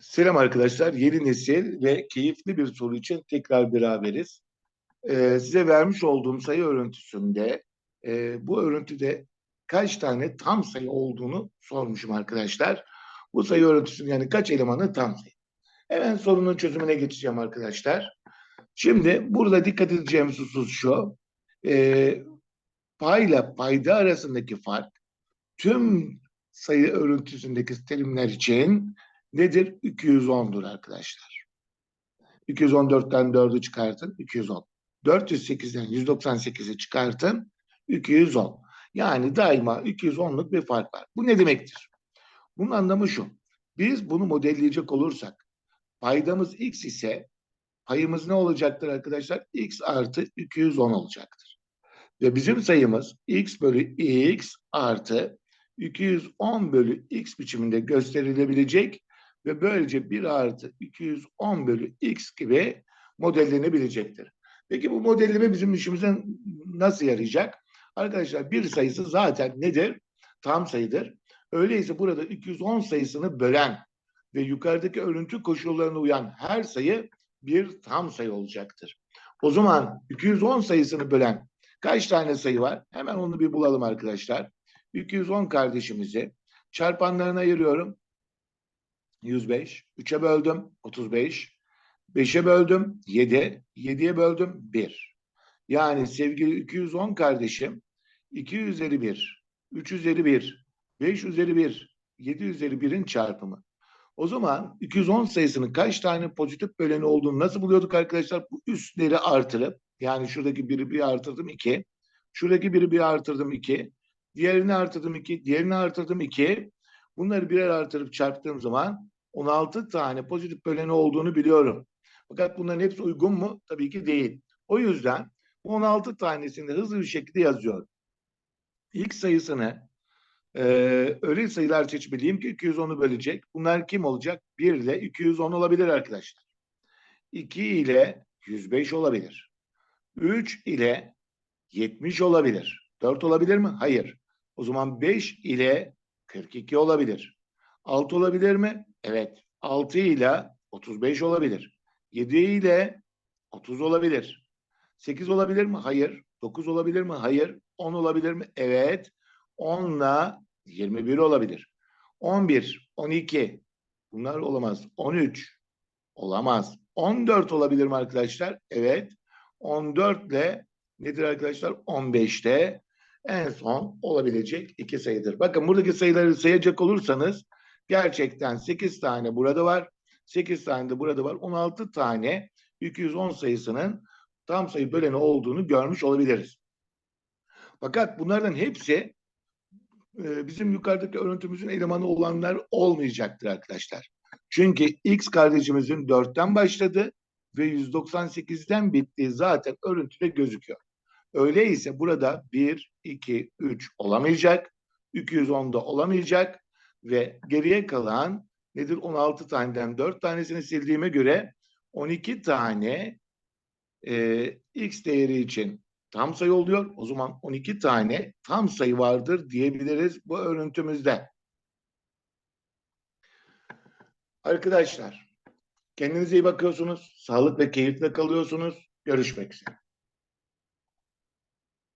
Selam arkadaşlar. Yeni nesil ve keyifli bir soru için tekrar beraberiz. Ee, size vermiş olduğum sayı örüntüsünde e, bu örüntüde kaç tane tam sayı olduğunu sormuşum arkadaşlar. Bu sayı örüntüsünün yani kaç elemanı tam sayı. Hemen sorunun çözümüne geçeceğim arkadaşlar. Şimdi burada dikkat edeceğimiz husus şu. E, payla payda arasındaki fark tüm sayı örüntüsündeki terimler için nedir? 210'dur arkadaşlar. 214'ten 4'ü çıkartın 210. 408'den 198'i çıkartın 210. Yani daima 210'luk bir fark var. Bu ne demektir? Bunun anlamı şu. Biz bunu modelleyecek olursak paydamız x ise payımız ne olacaktır arkadaşlar? x artı 210 olacaktır. Ve bizim sayımız x bölü x artı 210 bölü x biçiminde gösterilebilecek ve böylece 1 artı 210 bölü x gibi modellenebilecektir. Peki bu modelleme bizim işimize nasıl yarayacak? Arkadaşlar bir sayısı zaten nedir? Tam sayıdır. Öyleyse burada 210 sayısını bölen ve yukarıdaki örüntü koşullarına uyan her sayı bir tam sayı olacaktır. O zaman 210 sayısını bölen kaç tane sayı var? Hemen onu bir bulalım arkadaşlar. 210 kardeşimizi çarpanlarına ayırıyorum. 105. 3'e böldüm 35. 5'e böldüm 7. 7'ye böldüm 1. Yani sevgili 210 kardeşim 2 üzeri 1, 3 üzeri 1, 5 üzeri 1, 7 üzeri 1'in çarpımı. O zaman 210 sayısının kaç tane pozitif böleni olduğunu nasıl buluyorduk arkadaşlar? Bu üstleri artırıp yani şuradaki biri bir artırdım 2. Şuradaki biri bir artırdım 2. Diğerini artırdım 2. Diğerini artırdım 2. Bunları birer artırıp çarptığım zaman 16 tane pozitif böleni olduğunu biliyorum. Fakat bunların hepsi uygun mu? Tabii ki değil. O yüzden bu 16 tanesini hızlı bir şekilde yazıyorum. İlk sayısını e, öyle sayılar seçmeliyim ki 210'u bölecek. Bunlar kim olacak? 1 ile 210 olabilir arkadaşlar. 2 ile 105 olabilir. 3 ile 70 olabilir. 4 olabilir mi? Hayır. O zaman 5 ile 42 olabilir. 6 olabilir mi? Evet. 6 ile 35 olabilir. 7 ile 30 olabilir. 8 olabilir mi? Hayır. 9 olabilir mi? Hayır. 10 olabilir mi? Evet. 10 ile 21 olabilir. 11, 12 bunlar olamaz. 13 olamaz. 14 olabilir mi arkadaşlar? Evet. 14 ile nedir arkadaşlar? 15'te en son olabilecek iki sayıdır. Bakın buradaki sayıları sayacak olursanız gerçekten 8 tane burada var. 8 tane de burada var. 16 tane 210 sayısının tam sayı böleni olduğunu görmüş olabiliriz. Fakat bunlardan hepsi e, bizim yukarıdaki örüntümüzün elemanı olanlar olmayacaktır arkadaşlar. Çünkü X kardeşimizin 4'ten başladı ve 198'den bittiği zaten örüntüde gözüküyor. Öyleyse burada 1, 2, 3 olamayacak. 210'da olamayacak. Ve geriye kalan nedir? 16 taneden 4 tanesini sildiğime göre 12 tane e, x değeri için tam sayı oluyor. O zaman 12 tane tam sayı vardır diyebiliriz bu örüntümüzde. Arkadaşlar kendinize iyi bakıyorsunuz. Sağlık ve keyifle kalıyorsunuz. Görüşmek üzere.